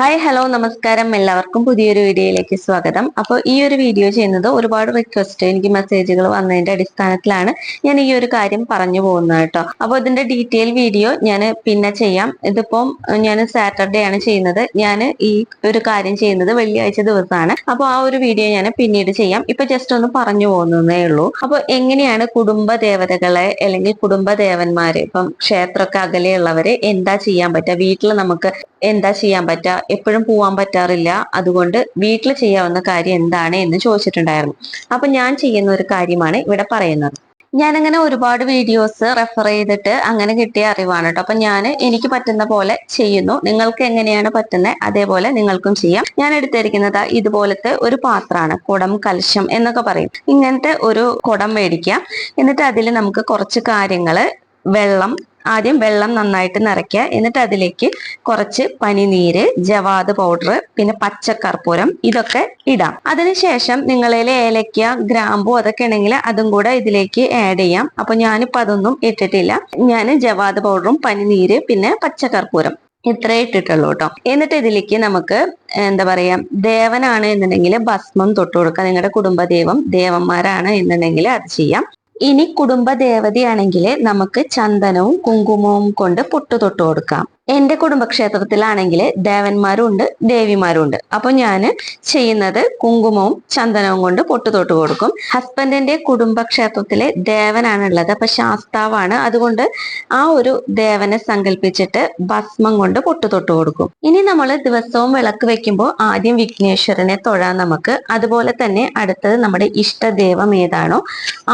Hi hello നമസ്കാരം. എല്ലാവർക്കും പുതിയൊരു വീഡിയോയിലേക്ക് സ്വാഗതം. അപ്പോൾ ഈ ഒരു വീഡിയോ ചെയ്യുന്നത് ഒരുപാട് റിക്വസ്റ്റ് എനിക്ക് മെസ്സേജുകൾ വന്നതിന്റെ അടിസ്ഥാനത്തിലാണ് ഞാൻ ഈ ഒരു കാര്യം പറഞ്ഞു പോകുന്നത് കേട്ടോ. അപ്പോൾ ഇതിന്റെ ഡീറ്റെയിൽ വീഡിയോ ഞാൻ പിന്നെ ചെയ്യാം. ഇതിപ്പം ഞാൻ സാറ്റർഡേ ആണ് ചെയ്യുന്നത്. ഞാൻ ഈ ഒരു കാര്യം ചെയ്യുന്നത് വെള്ളിയാഴ്ച ദിവസമാണ്. അപ്പോൾ ആ ഒരു വീഡിയോ ഞാൻ പിന്നീട് ചെയ്യാം. ഇപ്പൊ ജസ്റ്റ് ഒന്ന് പറഞ്ഞു പോകുന്നതേ ഉള്ളൂ. അപ്പോൾ എങ്ങനെയാണ് കുടുംബ ദേവതകളെ അല്ലെങ്കിൽ കുടുംബ ദേവന്മാര് ഇപ്പം ക്ഷേത്രമൊക്കെ അകലെയുള്ളവര് എന്താ ചെയ്യാൻ പറ്റുക? വീട്ടിൽ നമുക്ക് എന്താ ചെയ്യാൻ പറ്റുക? എപ്പോഴും പോവാൻ പറ്റാറില്ല. അതുകൊണ്ട് വീട്ടിൽ ചെയ്യാവുന്ന കാര്യം എന്താണ് എന്ന് ചോദിച്ചിട്ടുണ്ടായിരുന്നു. അപ്പൊ ഞാൻ ചെയ്യുന്ന ഒരു കാര്യമാണ് ഇവിടെ പറയുന്നത്. ഞാനങ്ങനെ ഒരുപാട് വീഡിയോസ് റെഫർ ചെയ്തിട്ട് അങ്ങനെ കിട്ടിയ അറിവാണ് കേട്ടോ. അപ്പൊ ഞാൻ എനിക്ക് പറ്റുന്ന പോലെ ചെയ്യുന്നു. നിങ്ങൾക്ക് എങ്ങനെയാണ് പറ്റുന്നത് അതേപോലെ നിങ്ങൾക്കും ചെയ്യാം. ഞാൻ എടുത്തിരിക്കുന്നത് ഇതുപോലത്തെ ഒരു പാത്രമാണ്. കുടം കലശം എന്നൊക്കെ പറയും. ഇങ്ങനത്തെ ഒരു കുടം മേടിക്കുക എന്നിട്ട് അതിൽ നമുക്ക് കുറച്ച് കാര്യങ്ങൾ വെള്ളം ആദ്യം വെള്ളം നന്നായിട്ട് നിറയ്ക്കുക. എന്നിട്ട് അതിലേക്ക് കുറച്ച് പനിനീര് ജവാദ് പൗഡർ പിന്നെ പച്ചക്കർപ്പൂരം ഇതൊക്കെ ഇടാം. അതിനുശേഷം നിങ്ങളിൽ ഏലക്ക ഗ്രാമ്പു അതൊക്കെ ഉണ്ടെങ്കിൽ അതും കൂടെ ഇതിലേക്ക് ആഡ് ചെയ്യാം. അപ്പൊ ഞാനിപ്പോ അതൊന്നും ഇട്ടിട്ടില്ല. ഞാൻ ജവാദ് പൗഡറും പനിനീര് പിന്നെ പച്ചക്കർപ്പൂരം ഇത്രേ ഇട്ടിട്ടുള്ളൂ കേട്ടോ. എന്നിട്ട് ഇതിലേക്ക് നമുക്ക് എന്താ പറയാ ദേവനാണ് എന്നുണ്ടെങ്കിൽ ഭസ്മം തൊട്ടു കൊടുക്കുക. നിങ്ങളുടെ കുടുംബദേവം ദേവന്മാരാണ് എന്നുണ്ടെങ്കിൽ അത് ചെയ്യാം. ഇനി കുടുംബ ദേവതയാണെങ്കിൽ നമുക്ക് ചന്ദനവും കുങ്കുമവും കൊണ്ട് പൊട്ടു തൊട്ട് കൊടുക്കാം. എന്റെ കുടുംബക്ഷേത്രത്തിലാണെങ്കിൽ ദേവന്മാരുണ്ട് ദേവിമാരുണ്ട്. ദേവിമാരും ഉണ്ട് അപ്പൊ ഞാൻ ചെയ്യുന്നത് കുങ്കുമവും ചന്ദനവും കൊണ്ട് പൊട്ടു തൊട്ട് കൊടുക്കും. ഹസ്ബൻഡിന്റെ കുടുംബക്ഷേത്രത്തിലെ ദേവനാണുള്ളത് അപ്പൊ ശാസ്താവാണ്. അതുകൊണ്ട് ആ ഒരു ദേവനെ സങ്കല്പിച്ചിട്ട് ഭസ്മം കൊണ്ട് പൊട്ടു തൊട്ട് കൊടുക്കും. ഇനി നമ്മൾ ദിവസവും വിളക്ക് വെക്കുമ്പോൾ ആദ്യം വിഘ്നേശ്വരനെ തൊഴാൻ നമുക്ക്. അതുപോലെ തന്നെ അടുത്തത് നമ്മുടെ ഇഷ്ടദേവം ഏതാണോ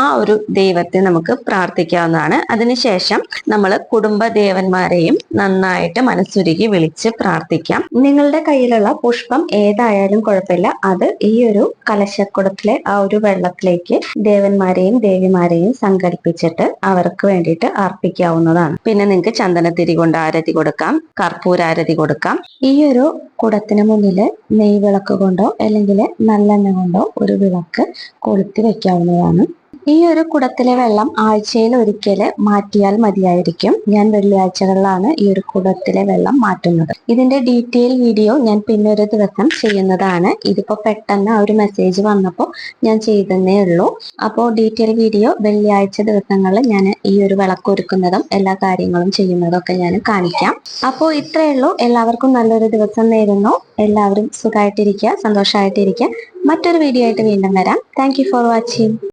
ആ ഒരു ദൈവത്തെ നമുക്ക് പ്രാർത്ഥിക്കാവുന്നതാണ്. അതിനുശേഷം നമ്മൾ കുടുംബ ദേവന്മാരെയും നന്നായി ആയിട്ട് മനസ്സുരുകി വിളിച്ച് പ്രാർത്ഥിക്കാം. നിങ്ങളുടെ കയ്യിലുള്ള പുഷ്പം ഏതായാലും കുഴപ്പമില്ല. അത് ഈ ഒരു കലശക്കുടത്തിലെ ആ ഒരു വെള്ളത്തിലേക്ക് ദേവന്മാരെയും ദേവിമാരെയും സങ്കല്പിച്ചിട്ട് അവർക്ക് വേണ്ടിയിട്ട് അർപ്പിക്കാവുന്നതാണ്. പിന്നെ നിങ്ങൾക്ക് ചന്ദനത്തിരി കൊണ്ട് ആരതി കൊടുക്കാം കർപ്പൂരാരതി കൊടുക്കാം. ഈ ഒരു കുടത്തിന് മുന്നിൽ നെയ്വിളക്ക് കൊണ്ടോ അല്ലെങ്കിൽ നല്ലെണ്ണ കൊണ്ടോ ഒരു വിളക്ക് കൊളുത്തി വെക്കാവുന്നതാണ്. ഈ ഒരു കുടത്തിലെ വെള്ളം ആഴ്ചയിൽ ഒരിക്കൽ മാറ്റിയാൽ മതിയായിരിക്കും. ഞാൻ വെള്ളിയാഴ്ചകളിലാണ് ഈ ഒരു കുടത്തിലെ വെള്ളം മാറ്റുന്നത്. ഇതിന്റെ ഡീറ്റെയിൽ വീഡിയോ ഞാൻ പിന്നെ ഒരു ദിവസം ചെയ്യുന്നതാണ്. ഇതിപ്പോ പെട്ടെന്ന് ആ ഒരു മെസ്സേജ് വന്നപ്പോൾ ഞാൻ ചെയ്തതേ ഉള്ളൂ. അപ്പോൾ ഡീറ്റെയിൽ വീഡിയോ വെള്ളിയാഴ്ച ദിവസങ്ങളിൽ ഞാൻ ഈ ഒരു വിളക്ക് ഒരുക്കുന്നതും എല്ലാ കാര്യങ്ങളും ചെയ്യുന്നതും ഒക്കെ ഞാൻ കാണിക്കാം. അപ്പോൾ ഇത്രയേ ഉള്ളൂ. എല്ലാവർക്കും നല്ലൊരു ദിവസം നേരുന്നു. എല്ലാവരും സുഖമായിട്ടിരിക്കുക സന്തോഷമായിട്ടിരിക്കുക മറ്റൊരു വീഡിയോ ആയിട്ട് വീണ്ടും വരാം. Thank for watching